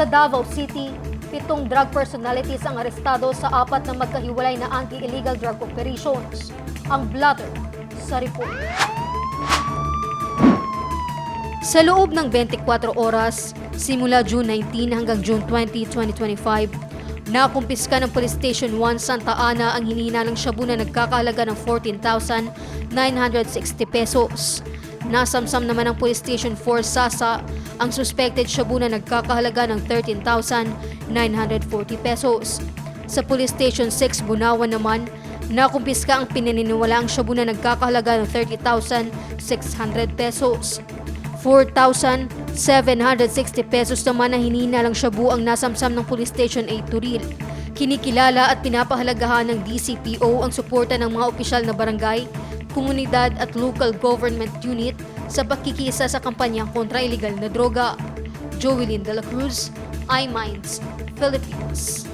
Sa Davao City, pitong drug personalities ang arestado sa apat na magkahiwalay na anti-illegal drug operations. Ang blatter sa report. Sa loob ng 24 oras, simula June 19 hanggang June 20, 2025, nakumpiska ng Police Station 1 Santa Ana ang hinina ng shabu na nagkakahalaga ng 14,960 pesos. Nasamsam naman ng Police Station 4 Sasa ang suspected shabu na nagkakahalaga ng 13,940 pesos. Sa Police Station 6 Bunawan naman, nakumpiska ang pinaniniwalaang shabu na nagkakahalaga ng 30,600 pesos. 4,760 pesos naman na hinina lang shabu ang nasamsam ng Police Station 8 Turil. Kinikilala at pinapahalagahan ng DCPO ang suporta ng mga opisyal na barangay, komunidad at local government unit sa pakikisa sa kampanya kontra iligal na droga. Joelyn De La Cruz, iMinds, Philippines.